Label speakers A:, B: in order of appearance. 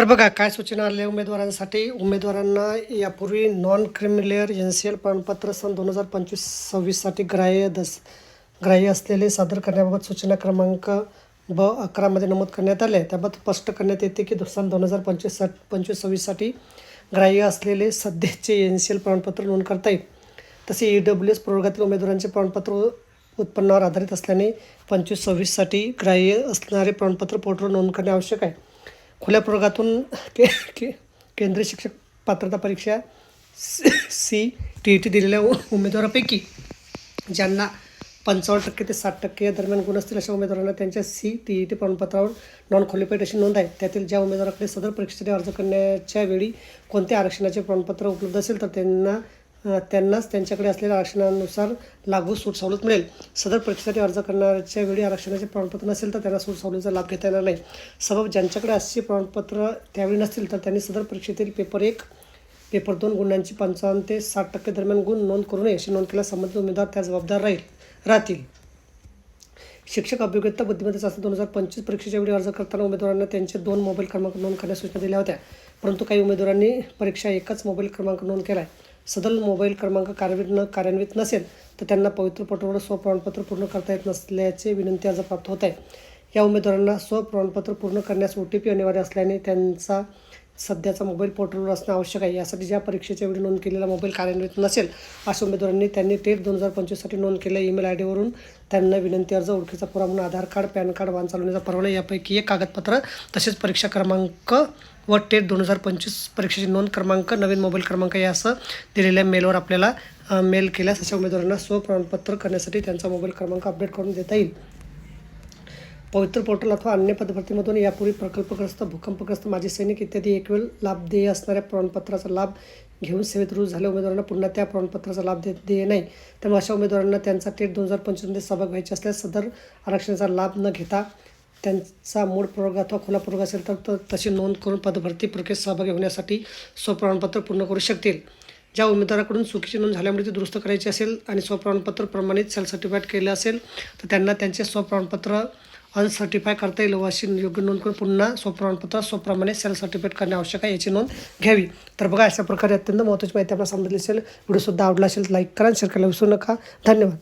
A: तर बघा काय सूचना आल्या उमेदवारांसाठी? उमेदवारांना यापूर्वी non creamy layer N C L प्रमाणपत्र सन दोन हजार पंचवीस सव्वीससाठी ग्राह्य दस ग्राह्य असलेले सादर करण्याबाबत सूचना क्रमांक ब अकरामध्ये नमूद करण्यात आले. त्याबाबत स्पष्ट करण्यात येते की सन दोन हजार पंचवीस सा पंचवीस सव्वीससाठी ग्राह्य असलेले सध्याचे एन सी एल प्रमाणपत्र नोंद करता येईल. तसे ई डब्ल्यू एस प्रवर्गातील उमेदवारांचे प्रमाणपत्र उत्पन्नावर आधारित असल्याने पंचवीस सव्वीससाठी ग्राह्य असणारे प्रमाणपत्र पोर्टलवर नोंद करणे आवश्यक आहे. खुल्या प्रवर्गातून के के केंद्रीय शिक्षक पात्रता परीक्षा सी टी ई टी दिलेल्या उमेदवारापैकी ज्यांना पंचावन्न टक्के ते साठ टक्के या दरम्यान गुण असतील अशा उमेदवारांना त्यांच्या सी टी ई टी प्रमाणपत्रावर नॉन क्वालिफाईड अशी नोंद आहे. त्यातील ज्या उमेदवाराकडे सदर परीक्षेसाठी अर्ज करण्याच्या वेळी कोणत्या आरक्षणाचे प्रमाणपत्र उपलब्ध असेल तर त्यांना त्यांनाच त्यांच्याकडे असलेल्या आरक्षणानुसार लागू सूट सवलत मिळेल. सदर परीक्षेसाठी अर्ज करणाऱ्याच्या वेळी आरक्षणाचे प्रमाणपत्र नसेल तर त्यांना सूट सवलतीचा लाभ घेता येणार नाही. सबब ज्यांच्याकडे असे प्रमाणपत्र त्यावेळी नसतील तर त्यांनी सदर परीक्षेतील पेपर एक पेपर दोन गुणांची पंचावन्न ते साठ टक्के दरम्यान गुण नोंद करू नये अशी नोंद केल्यास संबंधित उमेदवार त्या जबाबदार राहील राहतील. शिक्षक अभियोग्यता बुद्धिमत्ता चाचणी दोन हजार पंचवीस परीक्षेच्या वेळी अर्ज करताना उमेदवारांना त्यांचे दोन मोबाईल क्रमांक नोंद करण्यास सूचना दिल्या होत्या. परंतु काही उमेदवारांनी परीक्षा एकच मोबाईल क्रमांक नोंद केला आहे सदर मोबाईल क्रमांक कार्यान्वित न कार्यान्वित नसेल तर त्यांना पवित्र पटवडं स्वप्रमाणपत्र पूर्ण करता येत नसल्याचे विनंती अर्ज प्राप्त होत आहे. या उमेदवारांना स्वप्रमाणपत्र पूर्ण करण्यास ओ टी पी अनिवार्य असल्याने त्यांचा सध्याचा मोबाईल पोर्टलवर असणं आवश्यक आहे. यासाठी ज्या परीक्षेच्या वेळी नोंद केलेला मोबाईल कार्यान्वित नसेल अशा उमेदवारांनी त्यांनी टेट दोन हजार पंचवीससाठी नोंद केलेल्या ईमेल आय डीवरून त्यांना विनंती अर्ज ओळखीचा पुरावा म्हणून आधार कार्ड पॅन कार्ड वाहन चालवण्याचा परवाना यापैकी एक कागदपत्र तसेच परीक्षा क्रमांक व टेट दोन हजार पंचवीस परीक्षेची नोंद क्रमांक नवीन मोबाईल क्रमांक यासह दिलेल्या मेलवर आपल्याला मेल केल्यास अशा उमेदवारांना स्वप्रमाणपत्र करण्यासाठी त्यांचा मोबाईल क्रमांक अपडेट करून देता येईल. पवित्र पोर्टल अथवा अन्य पदभरतीमधून यापूर्वी प्रकल्पग्रस्त भूकंपग्रस्त माजी सैनिक इत्यादी एक वेळ लाभ देय असणाऱ्या प्रमाणपत्राचा लाभ घेऊन सेवेत रुजू झाल्या उमेदवारांना पुन्हा त्या प्रमाणपत्राचा लाभ देत देय नाही. त्यामुळे अशा उमेदवारांना त्यांचा थेट दोन हजार पंचवीसमध्ये सहभाग व्हायचे असल्यास सदर आरक्षणाचा लाभ न घेता त्यांचा मूळ प्रवर्ग अथवा खुला प्रवर्ग असेल तर त- तशी नोंद करून पदभरती प्रक्रियेत सहभागी होण्यासाठी स्वप्रमाणपत्र पूर्ण करू शकतील. ज्या उमेदवाराकडून चुकीची नोंद झाल्यामुळे ती दुरुस्त करायची असेल आणि स्वप्रमाणपत्र प्रमाणित सेल्फ सर्टिफाईड केलं असेल तर त्यांना त्यांचे स्वप्रमाणपत्र अनसर्टिफाय करता येईल व अशी योग्य नोंद करून पुन्हा स्वप्रमाणपत्र स्वप्रमाणे सेल्फ सर्टिफिकेट करणे आवश्यक आहे याची नोंद घ्यावी. तर बघा अशा प्रकारे अत्यंत महत्त्वाची माहिती आपल्याला समजली असेल. व्हिडिओसुद्धा आवडला असेल लाईक करा शेअर करायला विसरू नका. धन्यवाद.